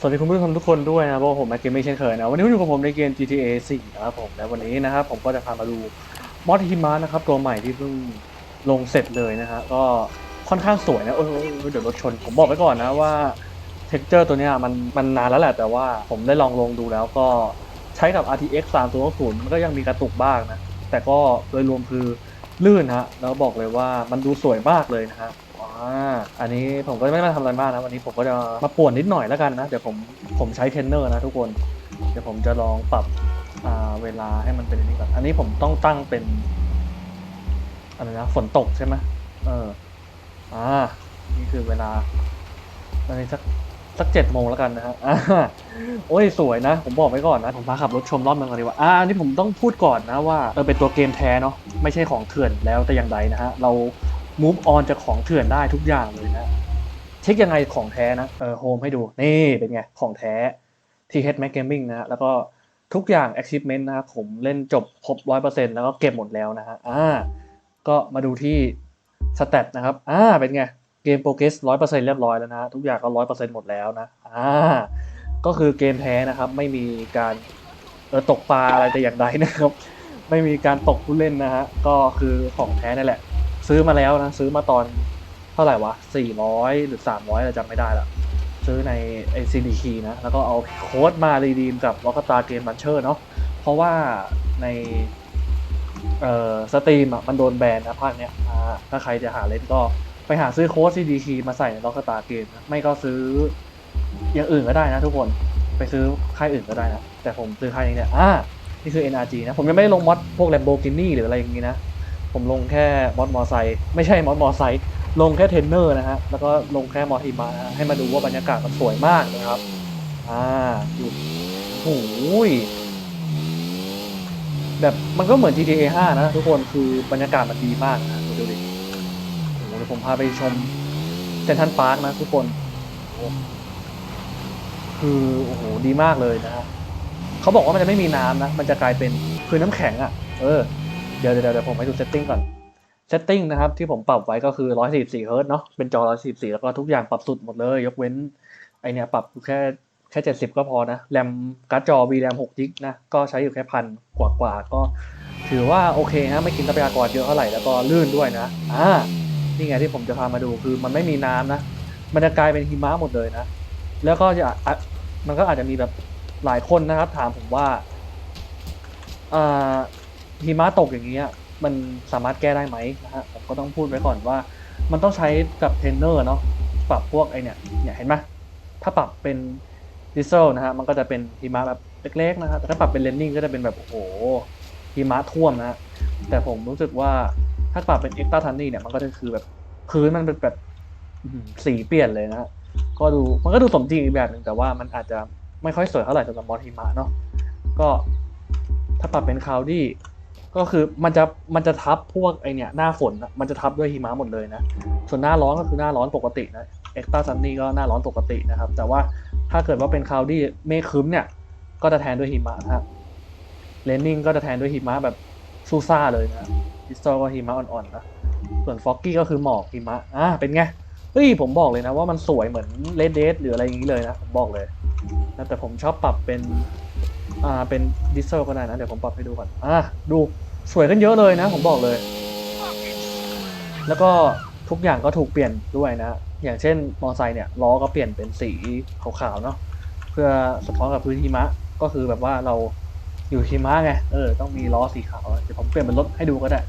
สวัสดีคุณผู้ชมทุกคนด้วยนะเพราะว่าผมแม็กเกมไม่เช่นเคยนะวันนี้คุณอยู่กับผมในเกม GTA 4นะครับผมและวันนี้นะครับผมก็จะพามาดูมอดฮิมะนะครับตัวใหม่ที่เพิ่งลงเสร็จเลยนะฮะก็ค่อนข้างสวยนะเออเออเดี๋ยวรถชน ผมบอกไว้ก่อนนะว่าเท็กเจอร์ตัวนี้มันมันนานแล้วแหละแต่ว่าผมได้ลองลงดูแล้วก็ใช้กับ RTX 3060มันก็ยังมีกระตุกบ้างนะแต่ก็โดยรวมคือลื่นฮะแล้วบอกเลยว่ามันดูสวยมากเลยนะฮะ อ่าอันนี้ผมก็ไม่ได้มาทำอะไรมากนะวันนี้ผมก็จะมาป่วนนิดหน่อยแล้วกันนะ เดี๋ยวผมผมใช้เทรนเนอร์นะทุกคน เดี๋ยวผมจะลองปรับอ่าเวลาให้มันเป็นอันนี้ก่อนอันนี้ผมต้องตั้งเป็นอะไรนะฝนตกใช่ไหมเอออ่านี่คือเวลาตอนนี้สักสักเจ็ดโมงแล้วกันนะฮะโอ้ยสวยนะ ผมบอกไว้ก่อนนะ ผมพาขับรถชมรอบเมืองกันดีกว่าอ่าอันนี้ผมต้องพูดก่อนนะว่าเออเป็นตัวเกมแท้เนาะไม่ใช่ของเถื่อนแล้วแต่อย่างใดนะฮะเรา move on จากของเถื่อนได้ทุกอย่างเลยนะ เช็คยังไงของแท้นะ เออโฮมให้ดู นี่เป็นไง ของแท้ TH Mac Gaming นะฮะ แล้วก็ทุกอย่าง achievement นะครับผมเล่นจบครบ 100%แล้วก็เก็บหมดแล้วนะฮะ อ่า ก็มาดูที่ stat นะครับ อ่า เป็นไง เกมโปรเกรสร้อยเปอร์เซ็นต์เรียบร้อยแล้วนะ ทุกอย่างก็ร้อยเปอร์เซ็นต์หมดแล้วนะ อ่า ก็คือเกมแท้นะครับ ไม่มีการเออตกปลาอะไรแต่อย่างใดนะครับ ไม่มีการตกผู้เล่นนะฮะ ก็คือของแท้นั่นแหละ ซื้อมาแล้วนะ ซื้อมาตอนเท่าไหร่วะ400หรือ300เราจำไม่ได้ละซื้อในไอซีดีคีนะ แล้วก็เอาโค้ดมารีดีมกับ l o c k s t a r Game Launcher เนาะเพราะว่าในเอ่อสตรีมอะมันโดนแบนนะภาคเนี้ยถ้าใครจะหาเล่นก็ไปหาซื้อโค้ด CDK มาใส่ใน l o c k s t a r Game นะไม่ก็ซื้ออย่างอื่นก็ได้นะทุกคนไปซื้อค่ายอื่นก็ได้นะ แต่ผมซื้อค่ายนี้เนี่ยอ่านี่คือ NRG นะ ผมยังไม่ได้ลงมอดพวก Lamborghini หรืออะไรอย่างงี้นะ ผมลงแค่มอดมอไซค์ไม่ใช่มอดมอไซค์ลงแค่เทรนเนอร์นะฮะแล้วก็ลงแค่มอหิมะให้มาดูว่าบรรยากาศมันสวยมากนะครับอ่าดูโอ้ยแบบมันก็เหมือน GTA 5 นะทุกคนคือบรรยากาศมันดีมากนะดูดิโอ้โหเดี๋ยวผมพาไปชมเซนทันพาร์คนะทุกคนคือโอ้โหดีมากเลยนะฮะเขาบอกว่ามันจะไม่มีน้ำนะ มันจะกลายเป็นคือน้ำแข็งอะ่ะ เออ เดี๋ยวเดี๋ยวเดี๋ยวผมให้ดูเซตติ้งก่อนเซตติ้งนะครับที่ผมปรับไว้ก็คือ 144 เฮิร์ตเนาะเป็นจอ 144 แล้วก็ทุกอย่างปรับสุดหมดเลย ยกเว้นไอเนี่ยปรับแค่แค่ 70 ก็พอนะแรมการ์ดจอ VRAM 6 g ิกนะ ก็ใช้อยู่แค่พันกว่ากว่าก็ ถือว่าโอเคนะไม่กินทรัพยากรเยอะเท่าไหร่แล้วก็ลื่นด้วยนะอ่านี่ไงที่ผมจะพามาดูคือมันไม่มีน้ำนะ มันจะกลายเป็นหิมะหมดเลยนะ แล้วก็จะมันก็อาจจะมีแบบหลายคนนะครับ ถามผมว่าอ่า หิมะตกอย่างเงี้ยมันสามารถแก้ได้ไหมนะฮะผมก็ต้องพูดไว้ก่อนว่า มันต้องใช้กับเทรนเนอร์เนาะปรับพวกไอเนี่ยเนี่ยเห็นไหมถ้าปรับเป็นดิเซลนะฮะมันก็จะเป็นหิมะแบบเล็กๆนะฮะแต่ถ้าปรับเป็นเลนนิ่งก็จะเป็นแบบโอ้โหหิมะท่วมนะฮะแต่ผมรู้สึกว่าถ้าปรับเป็นเอ็กซ์ต a ทันนี่เนี่ยมันก็จะคือแบบพื้นมันเป็นแบบสีเปลี่ยนเลยนะฮะก็ดูมันก็ดูสมจริงอีกแบบหนึ่งแต่ว่ามันอาจจะไม่ค่อยสวยเท่าไหร่สำหรับมอสหิมะเนาะก็ถ้าปรับเป็นคาวดี้ ก็คือมันจะมันจะทับพวกไอเนี่ยหน้าฝนอะมันจะทับด้วยหิมะหมดเลยนะ ส่วนหน้าร้อนก็คือหน้าร้อนปกตินะเอ็กซ์ตาซันนี่ก็หน้าร้อนปกตินะครับ แต่ว่าถ้าเกิดว่าเป็นคาวดี้เมฆคึ้มเนี่ย ก็จะแทนด้วยหิมะนะครับเลนนิ่งก็จะแทนด้วยหิมะแบบซูซ่าเลยนะดิสโตก็หิมะอ่อนๆนะส่วนฟอกกี้ก็คือหมอกหิมะอ่าเป็นไงเฮ้ยผมบอกเลยนะว่ามันสวยเหมือนเลดเดสหรืออะไรอย่างนี้เลยนะผมบอกเลยนะแต่ผมชอบปรับเป็นอ่าเป็นดิสเซก็ได้นะ เดี๋ยวผมปรับให้ดูก่อนอ่าดู สวยกันเยอะเลยนะ ผมบอกเลย แล้วก็ทุกอย่างก็ถูกเปลี่ยนด้วยนะ อย่างเช่นมอไซค์เนี่ยล้อก็เปลี่ยนเป็นสีขาวๆเนาะเพื่อสะท้อนกับพื้นหิมะก็คือแบบว่าเราอยู่หิมะไงเออต้องมีล้อสีขาวเดี๋ยวผมเปลี่ยนเป็นรถให้ดูก็ได้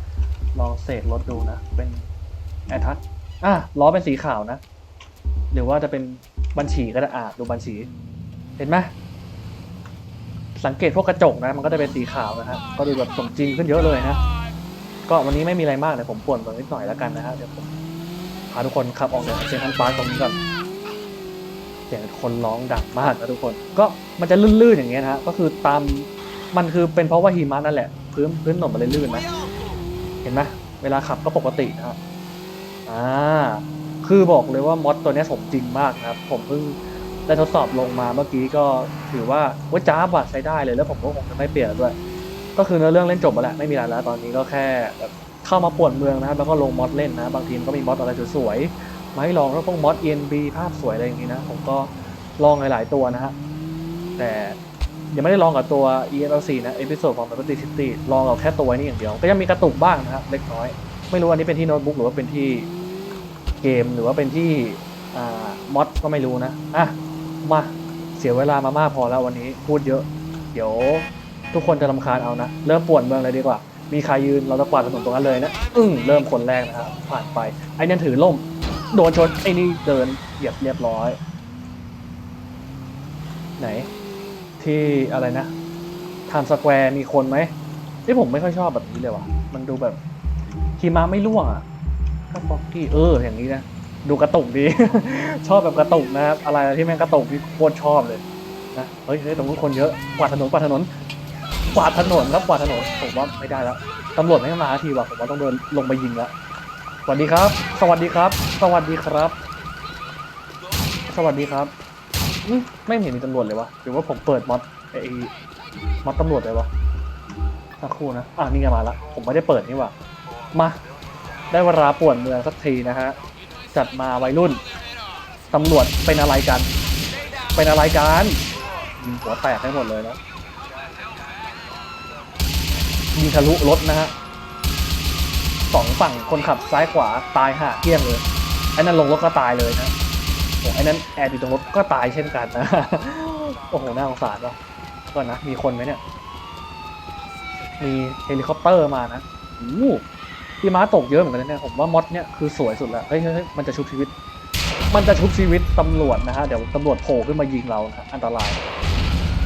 ลองเสกรถดูนะ เป็นแอร์ทัชอะล้อเป็นสีขาวนะ หรือว่าจะเป็นบัญชีก็ได้อะดูบัญชี เห็นไหม สังเกตพวกกระจกนะ มันก็จะเป็นสีขาวนะฮะก็ดูแบบสมจริงขึ้นเยอะเลยนะ ก็วันนี้ไม่มีอะไรมากเดี๋ยผมป่วนตัวนิดหน่อยแล้วกันนะฮะเดี๋ยวผมพาทุกคนขับออกจากเซนทรัลพาร์คตรงนี้ก่อนเสียงคนร้องดังมากนะทุกคน ก็มันจะลื่นๆอย่างเงี้ยนะฮะก็คือตามมันคือเป็นเพราะว่าหิมะนั่นแหละพื้นพื้นถนนมันเลยลื่นนะเห็นไหมเวลาขับก็ปกตินะฮะอ่าคือบอกเลยว่ามอดตัวนี้สมจริงมากนะครับ ผมเพิ่ง ได้ทดสอบลงมาเมื่อกี้ก็ถือว่าว่าจ้าบอะใช้ได้เลยแล้วผมก็คงจะไม่เปลี่ยนด้วย ก็คือเนื้อเรื่องเล่นจบไปแล้วไม่มีอะไรแล้วตอนนี้ก็แค่แบบเข้ามาป่วนเมืองนะครับแล้วก็ลงมอดเล่นนะบางทีมันก็มีมอดอะไรสวยๆมาให้ลองแล้วพวกมอด ENB ภาพสวยอะไรอย่างนี้นะผมก็ลองหลายๆตัวนะฮะแต่ยังไม่ได้ลองกับตัว ELC นะ Episode ของ Liberty City ลองกับแค่ตัวนี้อย่างเดียว ก็ยังมีกระตุกบ้างนะฮะเล็กน้อย ไม่รู้อันนี้เป็นที่โน้ตบุ๊กหรือว่าเป็นที่เกมหรือว่าเป็นที่มอดก็ไม่รู้นะอะ มาเสียเวลามามากพอแล้ววันนี้พูดเยอะ เดี๋ยวทุกคนจะรำคาญเอานะ เริ่มปวนเมืองเลยดีกว่า มีใครยืนเราจะกวาดถนนตรงนั้นเลยนะอึ้งเริ่มคนแรกนะครับผ่านไป ไอ้นั่นถือล่ม โดนชนไอ้นี่เดินเหยียบเรียบร้อย ไหน ที่อะไรนะไทม์สแควร์มีคนไหมที่ผมไม่ค่อยชอบแบบนี้เลยว่ะ มันดูแบบขี่ม้าไม่ล่วงอะก็ฟ็อกกี้เอออย่างนี้นะ ดูกระตุกดี ชอบแบบกระตุกนะครับ อะไรที่แม่งกระตุกที่โคตรชอบเลยนะเฮ้ยเฮ้ยตรงนู้นคนเยอะกวาดถนนกวาดถนนกวาดถนนครับกวาดถนนผมว่าไม่ได้แล้วตำรวจไม่มาทีว่ะผมว่าต้องเดินลงไปยิงแล้วสวัสดีครับ สวัสดีครับ สวัสดีครับ สวัสดีครับอืมไม่เห็นมีตำรวจเลยวะหรือว่าผมเปิดมอดไอ้มอดตำรวจเลยวะสักครู่นะอะนี่ไงมาละผมไม่ได้เปิดนี่ว่ามา ได้เวลาป่วนเมืองสักทีนะฮะ จัดมาวัยรุ่น ตำรวจเป็นอะไรกัน เป็นอะไรกันหัวแตกให้หมดเลยนะยิงทะลุรถนะฮะสองฝั่งคนขับซ้ายขวาตายห่าเที่ยงเลยไอ้นั่นลงรถก็ตายเลยนะโอ้ไอ้นั่นแอบอยู่ตรงรถก็ตายเช่นกันนะโอ้โหน่าสงสารว่ะก็นะมีคนไหมเนี่ย มีเฮลิคอปเตอร์มานะโอ้ พี่ม้าตกเยอะเหมือนกันนะเนี่ยผมว่ามอดเนี่ยคือสวยสุดแล้วเฮ้ยเฮ้ยมันจะชุบชีวิต มันจะชุบชีวิตตำรวจนะฮะเดี๋ยวตำรวจโผล่ขึ้นมายิงเรานะอันตราย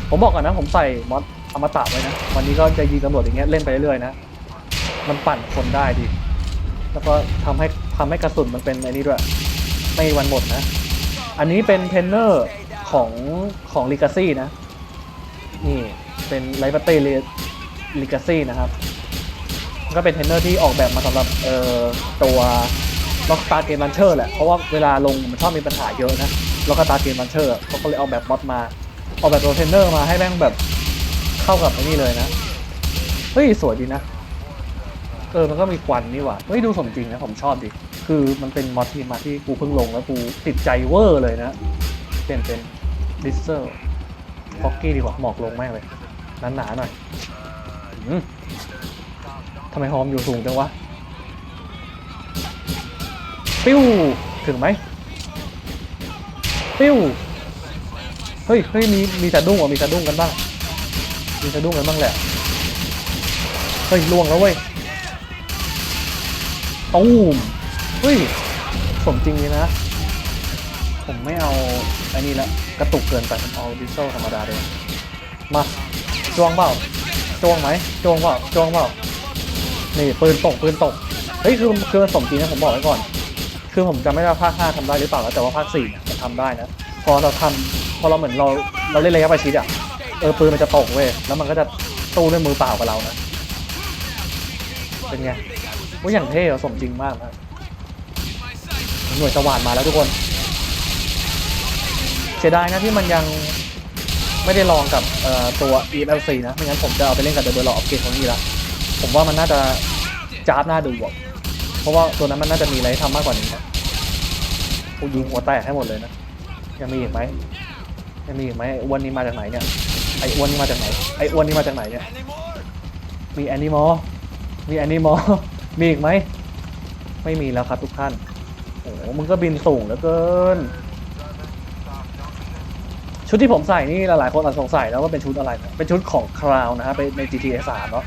ผมบอกก่อนนะผมใส่มอดอมตะไว้นะวันนี้ก็จะยิงตำรวจอย่างเงี้ยเล่นไปเรื่อยๆนะมันปั่นคนได้ดีแล้วก็ทำให้ทำให้กระสุนมันเป็นไอ้นี้ด้วยไม่วันหมดนะ อันนี้เป็นเทรนเนอร์ของของลิกาซี่นะ นี่เป็นไลฟ์เต้ลิกาซี่นะครับ ก็เป็นเทรนเนอร์ที่ออกแบบมาสำหรับเอ่อตัว Rockstar Game Launcher แหละ เพราะว่าเวลาลงมันชอบมีปัญหาเยอะนะ Rockstar Game Launcher เขาก็เลยเอาแบบมอดมา ออกแบบตัวเทรนเนอร์มาให้แม่งแบบเข้ากับไอ้นี่เลยนะ เฮ้ย สวยดีนะ เออ มันก็มีควันนี่หว่า เฮ้ย ดูสมจริงนะ ผมชอบดิ คือมันเป็นมอดที่มาที่กูเพิ่งลงแล้วกูติดใจเวอร์เลยนะ เป็นเป็นดิสเซอร์ฟอกกี้ดีกว่าหมอกลงแม่งเลยหนาๆหน่อยอืม ทำไมหอมอยู่สูงจังวะ ปิ้ว ถึงไหม ปิ้ว เฮ้ยเฮ้ยมีมีสะดุ้งเหรอมีสะดุ้งกันบ้าง มีสะดุ้งกันบ้างแหละ เฮ้ยล่วงแล้วเว้ยตูมเฮ้ย สมจริงเลยนะ ผมไม่เอาไอ้นี่ละกระตุกเกินไปผมเอาดิจิตอลธรรมดาเลยมาจ้วงเปล่าจ้วงไหมจ้วงเปล่าจ้วงเปล่า นี่ปืนตกปืนตกเฮ้ยคือคือมันสมจริงนะผมบอกไว้ก่อน คือผมจำไม่ได้ภาคห้าทำได้หรือเปล่าแล้วแต่ว่าภาคสี่มันทำได้นะ พอเราทำพอเราเหมือนเราเราเล่นระยะประชิดอะเออปืนมันจะตกเว้ยแล้วมันก็จะสู้ด้วยมือเปล่ากับเรานะเป็นไงว่าอย่างเท่อะสมจริงมากนะหน่วยสว่านมาแล้วทุกคนเสียดายนะที่มันยังไม่ได้ลองกับตัว EMLC นะ ไม่งั้นผมจะเอาไปเล่นกับ The Battle of Gate ของนี่ละ ผมว่ามันน่าจะจ้าบหน่าดูอะเพราะว่าตัวนั้นมันน่าจะมีอะไรให้ทำมากกว่านี้นะกูยิงหัวแตกให้หมดเลยนะยังมีอีกไหมยังมีอีกไหมอ้วนนี้มาจากไหนเนี่ยไอ้อ้วนนี้มาจากไหนไอ้อ้วนนี้มาจากไหนเนี่ยมีแอนิมอลมีแอนิมอลมีอีกไหมไม่มีแล้วครับทุกท่านโอ้มึงก็บินสูงเหลือเกิน ชุดที่ผมใส่นี่หลายๆคนอาจสงสัยแล้วว่าเป็นชุดอะไร เป็นชุดของคราวนะฮะใน GTA 3เนาะ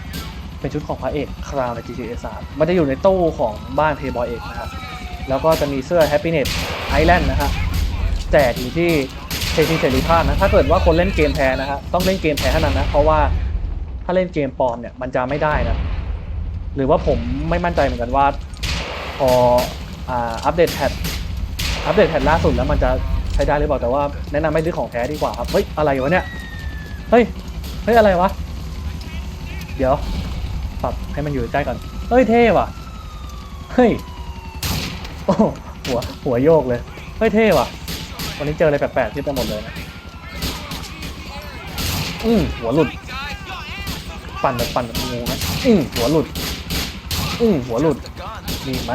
เป็นชุดของพระเอกคราวใน GTA 3มันจะอยู่ในตู้ของบ้านเพย์บอยเอกนะครับ แล้วก็จะมีเสื้อ Happiness Island นะฮะแจกอยู่ที่เททีเสรีภาพนะ ถ้าเกิดว่าคนเล่นเกมแพ้นะฮะต้องเล่นเกมแพ้เท่านั้นนะ เพราะว่าถ้าเล่นเกมปลอมเนี่ยมันจะไม่ได้นะ หรือว่าผมไม่มั่นใจเหมือนกันว่าพออัปเดตแพทอัปเดตแพทล่าสุดแล้วมันจะใช้ได้หรือเปล่าแต่ว่าแนะนำให้ซื้อของแท้ดีกว่าครับ เฮ้ย อะไรวะเนี่ย เฮ้ย เฮ้ย อะไรวะ เดี๋ยว ปรับให้มันอยู่ใกล้ก่อน เฮ้ยเท่ว่ะ เฮ้ย โอ้หัวหัวโยกเลย เฮ้ยเท่ว่ะ วันนี้เจออะไรแปลกๆที่ไปหมดเลยนะ อืมหัวหลุด ปั่นแบบปั่นแบบงูนะอืมหัวหลุด อืมหัวหลุด มีไหม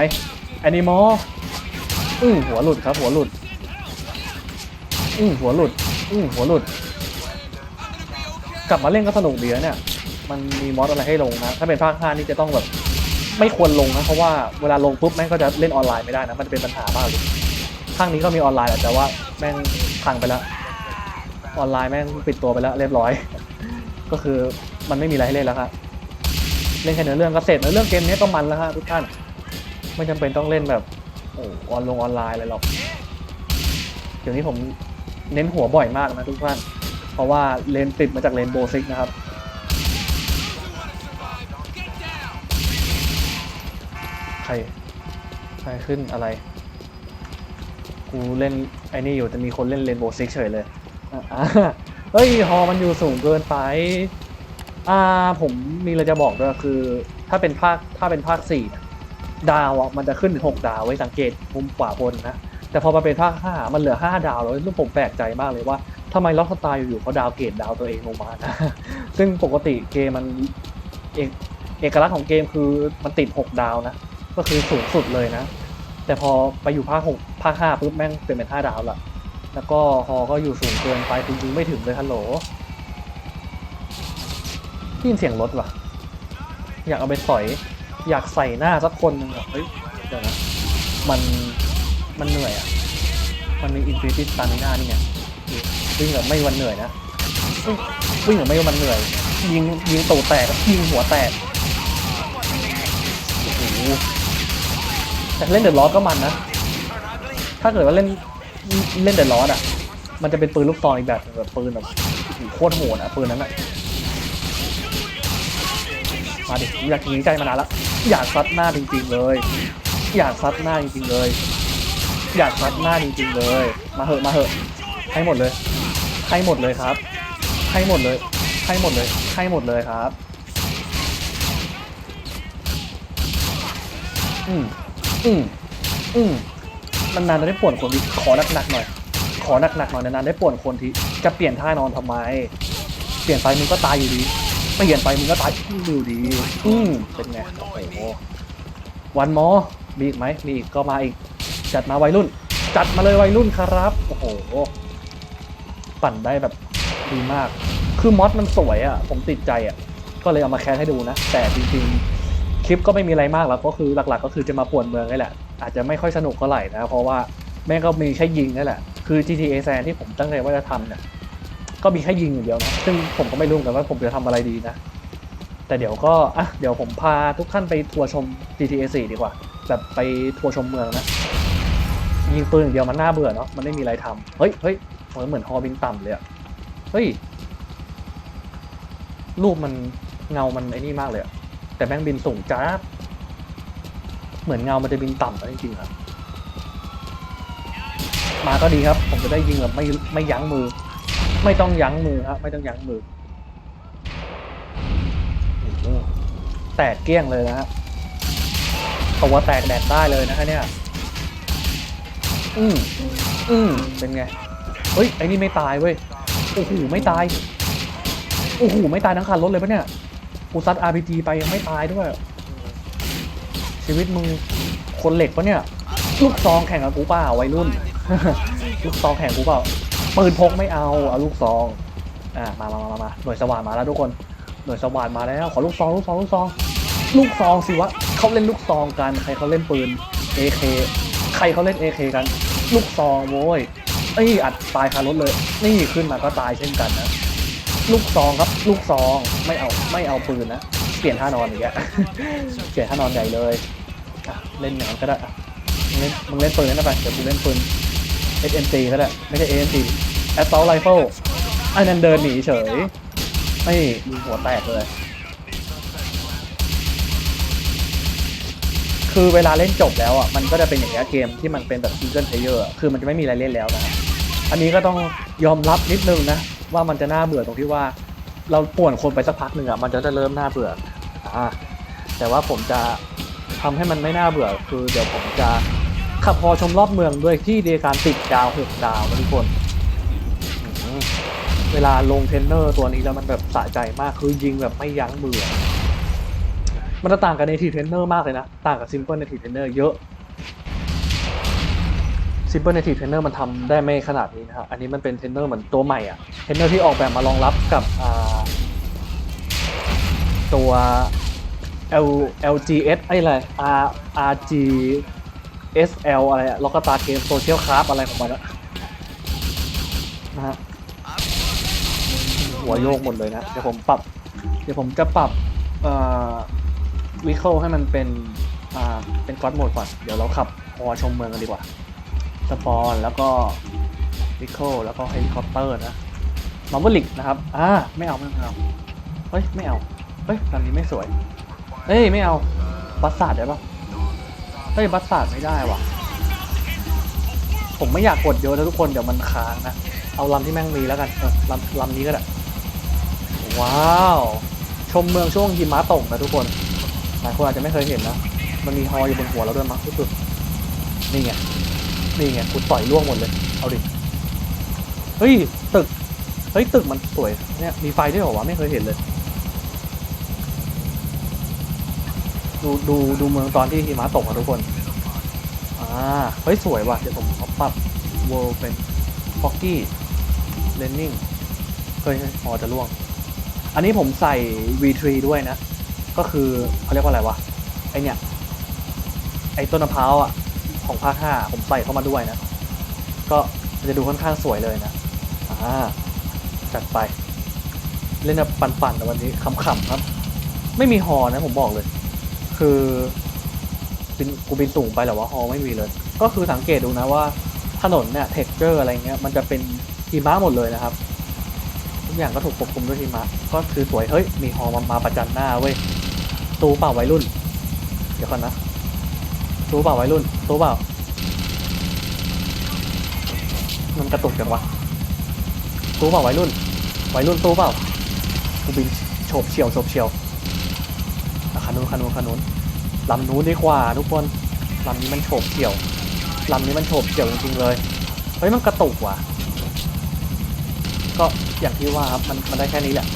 แอนิมอลอืมหัวหลุดครับ หัวหลุด อือหัวหลุด อือหัวหลุด กลับมาเล่นก็สนุกดีนะเนี่ย มันมีมอสอะไรให้ลงนะ ถ้าเป็นภาคห้านี่จะต้องแบบไม่ควรลงนะ เพราะว่าเวลาลงปุ๊บแม่งก็จะเล่นออนไลน์ไม่ได้นะ มันจะเป็นปัญหามากเลยข้างนี้ก็มีออนไลน์แหละแต่ว่าแม่งพังไปแล้วออนไลน์แม่งปิดตัวไปแล้วเรียบร้อย ก็คือมันไม่มีอะไรให้เล่นแล้วครับเล่นแค่เนื้อเรื่องก็เสร็จเนื้อเรื่องเกมนี้ก็มันแล้วฮะทุกท่าน ไม่จำเป็นต้องเล่นแบบโอ้ออนลงออนไลน์อะไรหรอกเดี๋ยวนี้ผมเน้นหัวบ่อยมากนะทุกท่าน เพราะว่าเลนติดมาจากเลนโบซิกนะครับ ร ใครขึ้นอะไร กูเล่นไอ้นี่อยู่แต่มีคนเล่นเลนโบซิกเฉยเลยเฮ้ยฮอมันอยู่สูงเกินไป อ่าผมมีอะไรจะบอกด้วยคือ ถ้าเป็นภาคถ้าเป็นภาคสี่ดาวอะมันจะขึ้นหกดาวไว้สังเกตมุมขวาบนนะแต่พอมาเป็นภาคห้ามันเหลือห้าดาวแล้วซึ่งผมแปลกใจมากเลยว่าทำไมล็อกสไตล์อยู่ๆเขาดาวเกรดดาวตัวเองลงมานะ ซึ่งปกติเกมมันเอกเอกลักษณ์ของเกมคือมันติดหกดาวนะ ก็คือสูงสุดเลยนะ แต่พอไปอยู่ภาคหกภาคห้าปุ๊บแม่งเป็นเป็นห้าดาวละแล้วก็ฮอก็อยู่สูงเกินไปจริงๆไม่ถึงเลยฮัลโหลได้ยินเสียงรถว่ะ อยากเอาไปสอย อยากใส่หน้าสักคนหนึ่งอะเฮ้ยเดี๋ยวนะมันมันเหนื่อยอะ มันมีอินฟินิตี้สตามิน่านี่ไงวิ่งแบบไม่วันเหนื่อยนะวิ่งแบบไม่มีวันเหนื่อยยิงยิงตูแตกยิงหัวแตกโอ้โห แต่เล่นเดือดร้อนก็มันนะ ถ้าเกิดว่าเล่นเล่นเดือดร้อนอะ มันจะเป็นปืนลูกซองอีกแบบแบบปืนแบบโคตรโหดอะปืนนั้นอะ มาดิอยากยิงใจมานานล้วอยากซัดหน้าจริง ๆ เลย อยากซัดหน้าจริงๆเลย อยากซัดหน้าจริงๆเลย มาเหอะมาเหอะให้หมดเลยให้หมดเลยครับให้หมดเลยให้หมดเลยให้หมดเลยครับ อืม อืมอืมนานๆจะได้ป่วนคนทีขอหนักๆหน่อย ขอหนักๆหน่อยนานๆได้ป่วนคนทีจะเปลี่ยนท่านอนทำไม เปลี่ยนไปมึงก็ตายอยู่ดีเปลี่ยนไปมึงก็ตายอยู่ดี อืมเป็นไงโอ้โหวันมอมีอีกไหมมีอีกก็มาอีก จัดมาวัยรุ่น จัดมาเลยวัยรุ่นครับโอ้โหปั่นได้แบบดีมาก คือมอสมันสวยอะ ผมติดใจอะ ก็เลยเอามาแคสให้ดูนะ แต่จริงๆ ลิปก็ไม่มีอะไรมากแล้วก็คือหลักๆ ก็คือจะมาป่วนเมืองนี่แหละ อาจจะไม่ค่อยสนุกเท่าไหร่นะเพราะว่าแม่งก็มีแค่ยิงนี่แหละ คือ GTA San ที่ผมตั้งใจว่าจะทำเนี่ยก็มีแค่ยิงอย่างเดียวนะซึ่งผมก็ไม่รู้เหมือนกันว่าผมจะทำอะไรดีนะ แต่เดี๋ยวก็อะเดี๋ยวผมพาทุกท่านไปทัวร์ชม GTA 4 ดีกว่า แบบไปทัวร์ชมเมืองนะ ยิงปืนอย่างเดียวมันน่าเบื่อเนาะมันไม่มีอะไรทำเฮ้ยเฮ้ยเหมือนเหมือนฮอบินต่ำเลยอะเฮ้ยรูปมันเงามันไอ้นี่มากเลยอะ แต่แม่งบินสูงจ้าบเหมือนเงามันจะบินต่ำนะจริงๆครับ มาก็ดีครับ ผมจะได้ยิงแบบไม่ไม่ยั้งมือ ไม่ต้องยั้งมือครับไม่ต้องยั้งมือแตกเกลี้ยงเลยนะฮะตัวแตกแดดได้เลยนะฮะเนี่ย อืมอืมเป็นไง เฮ้ย ไอ้นี่ไม่ตายเว้ย โอ้โห ไม่ตาย โอ้โห ไม่ตายทั้งคันรถเลยปะเนี่ย กูซัด RPG ไปยังไม่ตายด้วย ชีวิตมึงคนเหล็กปะเนี่ย ลูกซองแข่งกับกูเปล่าวัยรุ่น ลูกซองแข่งกูเปล่าปืนพกไม่เอาเอาลูกซองอ่ามามามามาหน่วยสว่านมาแล้วทุกคนหน่วยสว่านมาแล้วขอลูกซองลูกซองลูกซอง ลูกซองสิวะเขาเล่นลูกซองกันใครเขาเล่นปืน AK ใครเขาเล่น AK กัน ลูกซองโว้ยเอ้ยอัดตายคารถเลย นี่ขึ้นมาก็ตายเช่นกันนะ ลูกซองครับ ลูกซองไม่เอาไม่เอาปืนนะเปลี่ยนท่านอนอย่างเงี้ยเปลี่ยนท่านอนใหญ่เลยเล่นอย่างนั้นก็ได้อะมึงเล่นมึงเล่นปืนนั่นนะไปเดี๋ยวกูเล่นปืน SMG ก็ได้ไม่ใช่ AMG Assault Rifle อันนั้นเดินหนีเฉยไม่หัวแตกเลย คือเวลาเล่นจบแล้วอะมันก็จะเป็นอย่างเงี้ยเกมที่มันเป็นแบบซิงเกิลเพลเยอร์คือมันจะไม่มีอะไรเล่นแล้วนะอันนี้ก็ต้องยอมรับนิดนึงนะ ว่ามันจะน่าเบื่อตรงที่ว่า เราป่วนคนไปสักพักหนึ่งอะมันจะจะเริ่มน่าเบื่ออ่าแต่ว่าผมจะทำให้มันไม่น่าเบื่อคือเดี๋ยวผมจะขับพอชมรอบเมืองด้วยที่เดีการติดดาวหกดาวนะทุกคนเวลาลงเทนเนอร์ตัวนี้แล้วมันแบบสะใจมากคือยิงแบบไม่ยั้งมือ มันจะต่างกันในทีเทนเนอร์มากเลยนะ ต่างกับซิมเปิลในทีเทนเนอร์เยอะ Simple Native Trainer มันทำได้ไม่ขนาดนี้นะครับ อันนี้มันเป็นเทรนเนอร์เหมือนตัวใหม่อะเทรนเนอร์ที่ออกแบบมารองรับกับตัว L LGS ไอ้อะไร R RG SL อะไรอะล็อกตาเกมโซเชียลคราฟอะไรของมันนะฮะหัวโยกหมดเลยนะ เดี๋ยวผมปรับ เดี๋ยวผมจะปรับวิเคลให้มันเป็นเป็นก๊อตโหมดก่อน เดี๋ยวเราขับพอชมเมืองกันดีกว่า สปอนแล้วก็วิเคลแล้วก็เฮลิคอปเตอร์นะมาร์เบลิกนะครับ อ่า ไม่เอา ไม่เอา เฮ้ย ไม่เอา เฮ้ยลำนี้ไม่สวย เฮ้ย ไม่เอา บัสซาร์ดได้ปะเฮ้ย บัสซาร์ดไม่ได้ว่ะ ผมไม่อยากกดเยอะนะทุกคน เดี๋ยวมันค้างนะ เอาลำที่แม่งมีแล้วกันลำลำนี้ก็ได้ ว้าว ชมเมืองช่วงหิมะตกนะทุกคน หลายคนอาจจะไม่เคยเห็นนะ มันมีฮออยู่บนหัวเราด้วยมั้งรู้สึกนี่ไง นี่ไงกูต่อยล่วงหมดเลย เอาดิ เฮ้ย ตึก เฮ้ย ตึกมันสวย เนี่ย มีไฟด้วยเหรอวะ ไม่เคยเห็นเลย ดูดูดูเมืองตอนที่หิมะตกอะทุกคน อ่า เฮ้ย สวยว่ะ เดี๋ยวผมขอปรับ world เป็น foggy landing เฮ้ยเฮ้ยพอจะล่วง อันนี้ผมใส่ V3 ด้วยนะ ก็คือเขาเรียกว่าอะไรวะ ไอเนี่ย ไอต้นมะพร้าวอะ ของภาคห้าผมใส่เข้ามาด้วยนะ ก็จะดูค่อนข้างสวยเลยนะ อ่า จัดไป เล่นแบบปั่นๆแต่วันนี้ขำๆครับ ไม่มีฮอนะผมบอกเลย คือบินกูบินสูงไปแต่ว่าฮอไม่มีเลย ก็คือสังเกตดูนะว่า ถนนเนี่ยเท็กเจอร์อะไรเงี้ย มันจะเป็นหิมะหมดเลยนะครับทุกอย่างก็ถูกควบคุมด้วยหิมะ ก็คือสวย เฮ้ย มีฮอมามาประจันหน้าเว้ย ตูเปล่าวัยรุ่น เดี๋ยวก่อนนะ ตู้เปล่าวัยรุ่นตู้เปล่า มันกระตุกจังวะตู้เปล่าวัยรุ่นวัยรุ่นตู้เปล่ากูบินโฉบเฉียวโฉบเฉียวอะคันนู้นคันนู้นคันนู้นลำนู้นดีกว่าทุกคนลำนี้มันโฉบเฉียวลำนี้มันโฉบเฉียวจริงๆเลย เฮ้ยมันกระตุกว่ะ ก็อย่างที่ว่าครับมันมันได้แค่นี้แหละ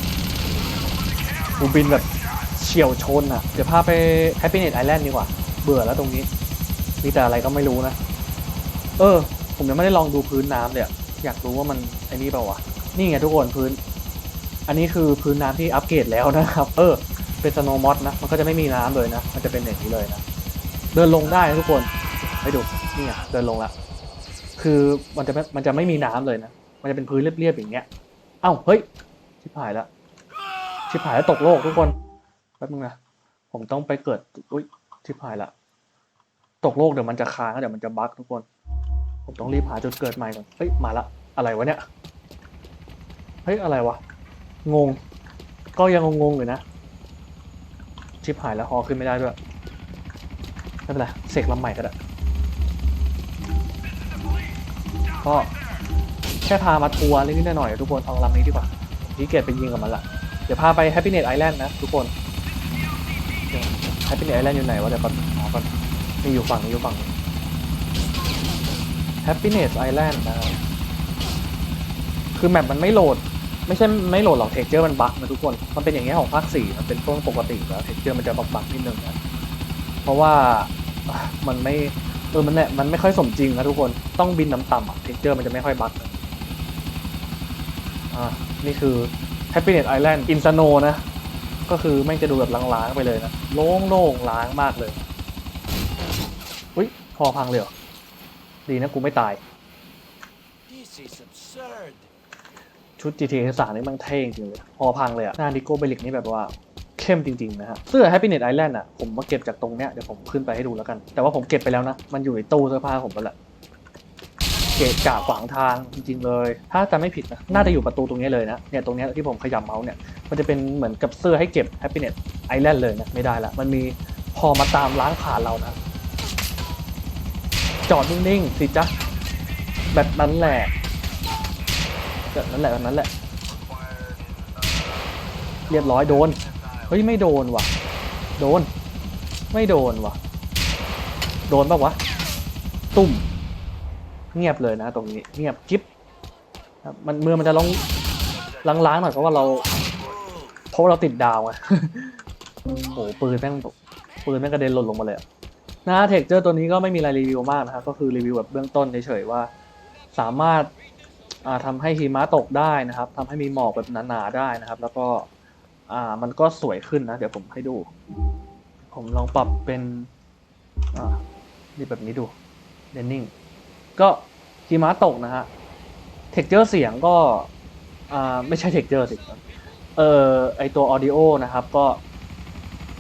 กูบินแบบเฉียวชนอะ เดี๋ยวพาไป Happiness Island ดีกว่า เบื่อแล้วตรงนี้ มีแต่อะไรก็ไม่รู้นะ เออ ผมยังไม่ได้ลองดูพื้นน้ำเลยอะอยากรู้ว่ามันไอ้นี่เปล่าวะ นี่ไงทุกคนพื้น อันนี้คือพื้นน้ำที่อัปเกรดแล้วนะครับ เออ เป็นสโนมอดนะ มันก็จะไม่มีน้ำเลยนะ มันจะเป็นอย่างนี้เลยนะ เดินลงได้นะทุกคนให้ดู นี่ไงเดินลงละ คือมันจะไม่มันจะไม่มีน้ำเลยนะ มันจะเป็นพื้นเรียบๆอย่างเงี้ย เอ้า เฮ้ย ชิบหายล้วชิบหายแล้วตกโลกทุกคน แป๊บนึงนะ ผมต้องไปเกิด อุ้ยชิบหายละ ตกโลกเดี๋ยวมันจะค้างเดี๋ยวมันจะบั๊กทุกคน ผมต้องรีบหาจุดเกิดใหม่ก่อน เฮ้ย มาละ อะไรวะเนี่ย เฮ้ย อะไรวะ งง ก็ยังงงๆอยู่นะ ชิบหายแล้วฮอขึ้นไม่ได้ด้วย ไม่เป็นไร เสกลำใหม่ก็ได้ ก็แค่พามาทัวร์นิดหน่อยทุกคน เอาลำนี้ดีกว่าพี่เกียรไปยิงกับมันละ เดี๋ยวพาไป Happiness Island นะทุกคน Happiness Island อยู่ไหนวะเดี๋ยวก่อน นี่อยู่ฝั่งนี้อยู่ฝั่ง Happiness Island นะครับคือแมปมันไม่โหลด ไม่ใช่ไม่โหลดหรอกเท็กเจอร์มันบั๊กนะทุกคน มันเป็นอย่างเงี้ยของภาคสี่มันเป็นช่วงปกติแล้วเท็กเจอร์มันจะบั๊กๆนิดนึงนะเพราะว่ามันไม่เออมันเนี่ยมันไม่ค่อยสมจริงนะทุกคนต้องบินต่ำๆอะเท็กเจอร์มันจะไม่ค่อยบั๊กนะอ่านี่คือ Happiness Island in Snow นะก็คือแม่งจะดูแบบล้างๆไปเลยนะโล่งๆล้างมากเลย พอพังเลยเหรอ ดีนะกูไม่ตาย This is absurd. ชุด GTA 3นี่มันเท่จริงเลย พอพังเลยอะหน้าดิโก้เบลิกนี่แบบว่าเข้มจริง ๆ นะฮะ เสื้อ Happiness Island อะผมมาเก็บจากตรงเนี้ย เดี๋ยวผมขึ้นไปให้ดูแล้วกัน แต่ว่าผมเก็บไปแล้วนะ มันอยู่ในตู้เสื้อผ้าผมไปแหละเกะกะขวางทางจริง ๆ เลย ถ้าจะไม่ผิดนะ น่าจะอยู่ประตูตรงนี้เลยนะ เนี่ยตรงเนี้ยที่ผมขยับเมาส์เนี่ย มันจะเป็นเหมือนกับเสื้อให้เก็บ Happiness Island เลยนะ ไม่ได้ละ มันมีพอมาตามล้างผ่านเรานะ จอดนิ่งๆสิจ๊ะแบบนั้นแหละแบบนั้นแหละแบบนั้นแหละ เรียบร้อยโดน เฮ้ยไม่โดนว่ะ โดน ไม่โดนว่ะ โดนปะวะ ตุ่ม เงียบเลยนะตรงนี้ เงียบกิ๊บมันมือมันจะลองล้างๆหน่อยเพราะว่าเราเพราะเราติดดาวไงโอ้โหปืนแม่งปืนแม่งกระเด็นหล่นลงมาเลยอะ นะเทคเจอร์ตัวนี้ก็ไม่มีอะไรรีวิวมากนะครับก็คือรีวิวแบบเบื้องต้นเฉยๆว่า สามารถอ่าทำให้หิมะตกได้นะครับทำให้มีหมอกแบบหนาๆได้นะครับ แล้วก็มันก็สวยขึ้นนะเดี๋ยวผมให้ดู ผมลองปรับเป็นนี่แบบนี้ดูเดนนิ่งก็หิมะตกนะฮะเทคเจอร์เสียงก็ไม่ใช่เทคเจอร์สิเออไอตัวออดิโอนะครับก็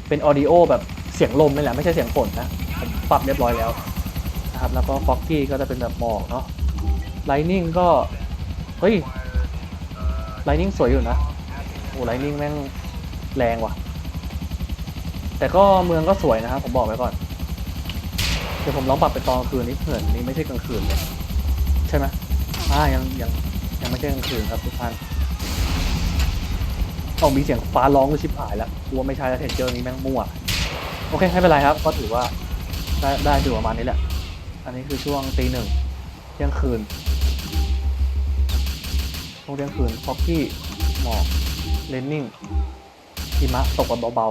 เป็นออดิโอแบบเสียงลมนี่แหละไม่ใช่เสียงฝนนะ ปรับเรียบร้อยแล้วนะครับแล้วก็ฟ็อกกี้ก็จะเป็นแบบหมอกเนาะไลนิ่งก็เฮ้ยไลนิ่งสวยอยู่นะโอ้ไลนิ่งแม่งแรงว่ะ แต่ก็เมืองก็สวยนะครับผมบอกไว้ก่อนเดี๋ยวผมลองปรับเป็นตอนกลางคืนนี้เผื่อนี้ไม่ใช่กลางคืนเลยใช่ไหมอ่ายังยังยังไม่ใช่กลางคืนครับทุกท่านเอามีเสียงฟ้าร้องก็ชิบหายแล้วกลัวไม่ใช่แล้วเทนเจอร์นี้แม่งมั่วโอเคไม่เป็นไรครับ ก็ถือว่า ได้ได้ดูประมาณนี้แหละ อันนี้คือช่วงตีหนึ่งเที่ยงคืนช่วงเที่ยงคืนฟอกกี้หมอกเลนนิ่งหิมะตกแบบเบา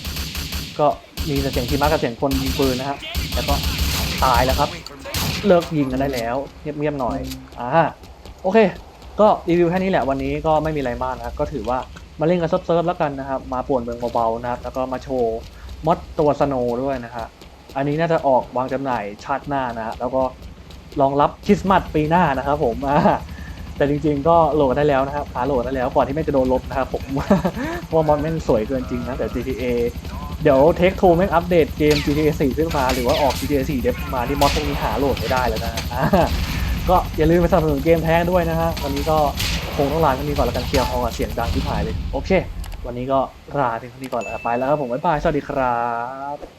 ๆ ก็มีแต่เสียงหิมะกับเสียงคนยิงปืนนะฮะแต่ก็ตายแล้วครับ เลิกยิงกันได้แล้ว เงียบๆหน่อยอ่าโอเค ก็รีวิวแค่นี้แหละวันนี้ก็ไม่มีอะไรมากนะก็ถือว่ามาเล่นกันเซิร์ฟๆแล้วกันนะครับ มาป่วนเมืองเบาๆนะครับ แล้วก็มาโชว์ มอดตัวสโนด้วยนะฮะอันนี้น่าจะออกวางจำหน่ายชาติหน้านะฮะแล้วก็รองรับคริสต์มาสปีหน้านะครับผมแต่จริงๆก็โหลดได้แล้วนะครับหาโหลดได้แล้วก่อนที่แม่จะโดนลบนะครับผมเพราะว่ามอดแม่งสวยเกินจริงนะแต่ GTA เดี๋ยวเทคทูแม่งอัปเดตเกม GTA 4 ขึ้นมา หรือว่าออก GTA 4 เดฟมาที่มอดพวกนี้หาโหลดไม่ได้แล้วนะก็อย่าลืมไปสนับสนุนเกมแท้ด้วยนะฮะวันนี้ก็คงต้องลาท่านี้ก่อนแล้วกันเคลียร์ฮอลกับเสียงดังที่หายเลย โอเค วันนี้ก็ลาเพียงเท่านี้ก่อนแล้วไปแล้วครับผมบ๊ายบายสวัสดีครับ